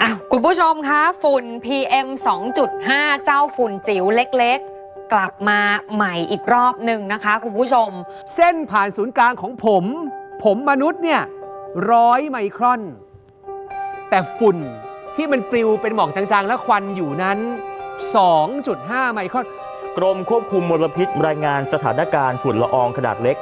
อะคุณผู้ชมคะฝุ่น PM 2.5 เจ้าฝุ่นจิ๋วเล็กๆ กลับมาใหม่อีกรอบหนึ่งนะคะ คุณผู้ชม เส้นผ่านศูนย์กลางของผม ผมมนุษย์เนี่ยร้อยไมครอน แต่ฝุ่นที่มันปลิวเป็นหมอกจางๆ และควันอยู่นั้น 2.5 ไมครอน กรมควบคุมมลพิษรายงานสถานการณ์ฝุ่นละอองขนาดเล็ก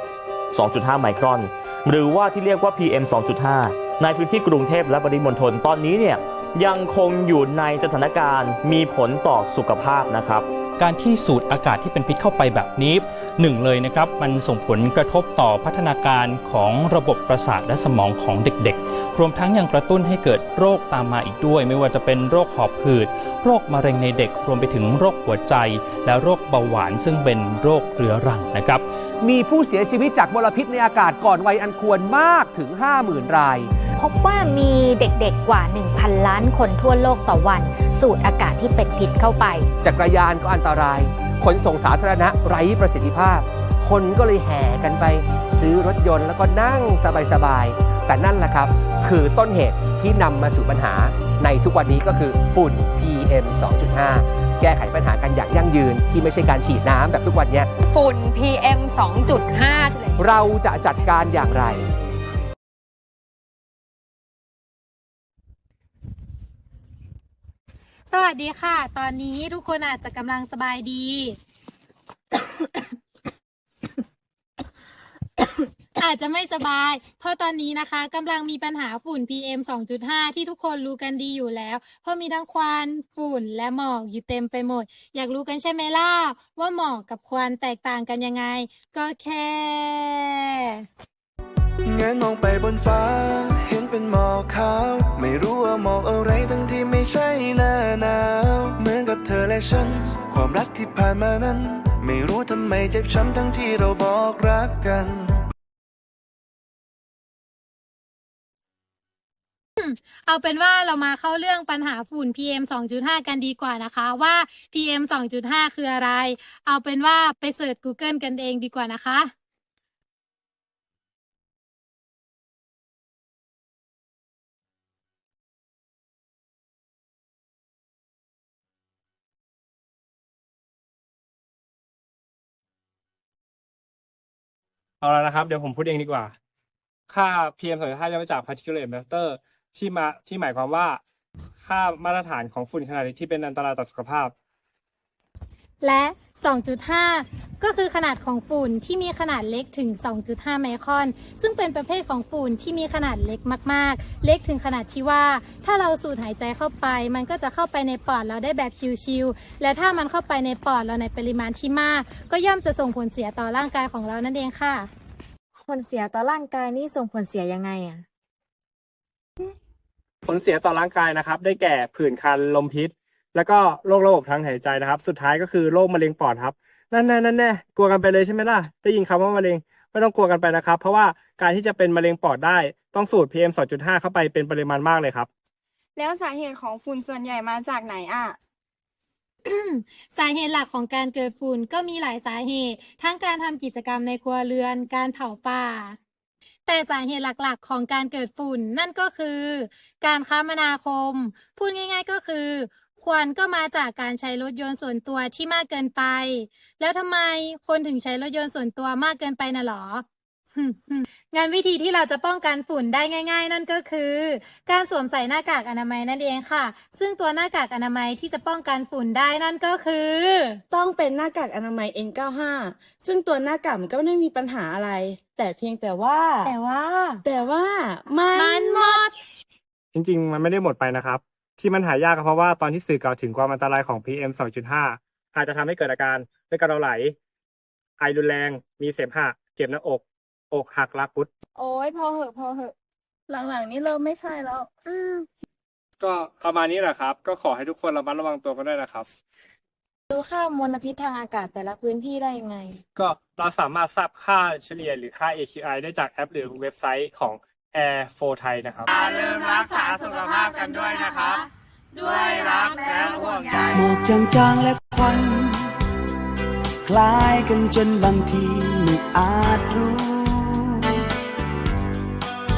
2.5 ไมครอน หรือว่าที่เรียกว่า PM 2.5 ในพื้นที่กรุงเทพและปริมณฑลตอนนี้เนี่ยยังคงอยู่ในสถานการณ์มีผลต่อสุขภาพนะครับการที่สูดอากาศที่เป็นพิษเข้าไปแบบนี้หนึ่งเลยนะครับมันส่งผลกระทบต่อพัฒนาการของระบบประสาทและสมองของเด็กๆ รวมทั้งยังกระตุ้นให้เกิดโรคตามมาอีกด้วย ไม่ว่าจะเป็นโรคหอบหืด โรคมะเร็งในเด็ก รวมไปถึงโรคหัวใจ และโรคเบาหวานซึ่งเป็นโรคเรื้อรังนะครับมีผู้เสียชีวิตจากมลพิษในอากาศก่อนวัยอันควรมากถึง 50,000 ราย พบว่ามีเด็กๆกว่า 1,000 ล้านคนทั่วโลกต่อวัน สูดอากาศที่เป็นพิษเข้าไป จักรยานก็อันตราย ขนส่งสาธารณะไร้ประสิทธิภาพ คนก็เลยแห่กันไป ซื้อรถยนต์แล้วก็นั่งสบายๆ แต่นั่นแหละครับ คือต้นเหตุที่นำมาสู่ปัญหา ในทุกวันนี้ก็คือฝุ่น PM 2.5แก้ไขปัญหากันอย่างยั่งยืนที่ไม่ใช่การฉีดน้ำแบบทุกวันเนี้ยฝุ่น PM 2.5 เราจะจัดการอย่างไร สวัสดีค่ะ ตอนนี้ทุกคนอาจจะกำลังสบายดี อาจจะไม่สบาย เพราะตอนนี้นะคะกำลังมีปัญหาฝุ่น PM 2.5 ที่ทุกคนรู้กันดีอยู่แล้ว เพราะมีทั้งควันฝุ่นและหมอกอยู่เต็มไปหมด อยากรู้กันใช่ไหมล่ะ ว่าหมอกกับควันแตกต่างกันยังไง ก็แค่เงนมองไปบนฟ้า เห็นเป็นหมอกขาว ไม่รู้ว่าหมอกอะไรทั้ง ใช่หน้าหนาวเหมือนกับเธอและฉัน ความรักที่ผ่านมานั้น ไม่รู้ทำไมเจ็บช้ำทั้งที่เราบอกรักกันเอาเป็นว่าเรามาเข้าเรื่องปัญหาฝุ่น PM 2.5 กันดีกว่านะคะว่า PM 2.5 คืออะไร เอาเป็นว่าไปเสิร์ช Google กันเองดีกว่านะคะ เอาแล้วนะครับ เดี๋ยวผมพูดเองดีกว่า ค่า PM 2.5ย่อมาจาก particulate matter ที่มาที่หมายความว่า ค่ามาตรฐานของฝุ่นขนาดเล็กที่เป็นอันตรายต่อสุขภาพ และ 2.5 ก็คือขนาดของฝุ่นที่มีขนาดเล็กถึง 2.5 ไมครอน ซึ่งเป็นประเภทของฝุ่นที่มีขนาดเล็กมาก ๆ เล็กถึงขนาดที่ว่า ถ้าเราสูดหายใจเข้าไป มันก็จะเข้าไปในปอดเราได้แบบชิวๆ และถ้ามันเข้าไปในปอดเราในปริมาณที่มาก ก็ย่อมจะส่งผลเสียต่อร่างกายของเรานั่นเองค่ะ ผลเสียต่อร่างกายนี่ส่งผลเสียยังไงอะผลเสียต่อร่างกายนะครับ ได้แก่ผื่นคันลมพิษ แล้วก็โรคระบบทางหายใจนะครับ สุดท้ายก็คือโรคมะเร็งปอดครับนั่นแน่นั่นแน่กลัวกันไปเลยใช่ไหมล่ะ ได้ยินคำว่ามะเร็งไม่ต้องกลัวกันไปนะครับ เพราะว่าการที่จะเป็นมะเร็งปอดได้ต้องสูด PM 2.5 เข้าไปเป็นปริมาณมากเลยครับ แล้วสาเหตุของฝุ่นส่วนใหญ่มาจากไหนอะสาเหตุหลักของการเกิดฝุ่นก็มีหลายสาเหตุ ทั้งการทำกิจกรรมในครัวเรือน การเผาป่า แต่สาเหตุหลักๆ ของการเกิดฝุ่นนั่นก็คือ การคมนาคม พูดง่าย ๆ ก็คือ ควันก็มาจากการใช้รถยนต์ส่วนตัวที่มากเกินไป แล้วทำไมคนถึงใช้รถยนต์ส่วนตัวมากเกินไปน่ะหรองานวิธีที่เราจะป้องกันฝุ่นได้ง่าย ๆ นั่นก็คือ การสวมใส่หน้ากากอนามัยนั่นเองค่ะ ซึ่งตัวหน้ากากอนามัยที่จะป้องกันฝุ่นได้นั่นก็คือ ต้องเป็นหน้ากากอนามัย N95 ซึ่งตัวหน้ากากมันก็ไม่ได้มีปัญหาอะไร แต่เพียงแต่ว่า แต่ว่า แต่ว่ามัมันนหมด จริงๆ มันไม่ได้หมดไปนะครับ ที่มันหายากก็เพราะว่าตอนที่สื่อกล่าวถึงความอันตรายของ PM 2.5 อาจจะทำให้เกิดอาการเลือดกำเดาไหล ไอรุนแรง มีเสมหะ เจ็บหน้าอก อกหักลากพุดโอ้ยพอเหอะพอเหอะ หลังๆ นี้เริ่มไม่ใช่แล้ว อืมก็ประมาณนี้แหละครับ ก็ขอให้ทุกคนระมัดระวังตัวกันด้วยนะครับ ดูค่ามลพิษทางอากาศแต่ละพื้นที่ได้ยังไง ก็เราสามารถทราบค่าเฉลี่ยหรือค่า AQI ได้จากแอปหรือเว็บไซต์ของ Air 4 Thai นะครับ อย่าลืมรักษาสุขภาพกันด้วยนะครับ ด้วยรักและห่วงใย หมอกจางๆและควัน คล้ายกันจนบางทีไม่อาจรู้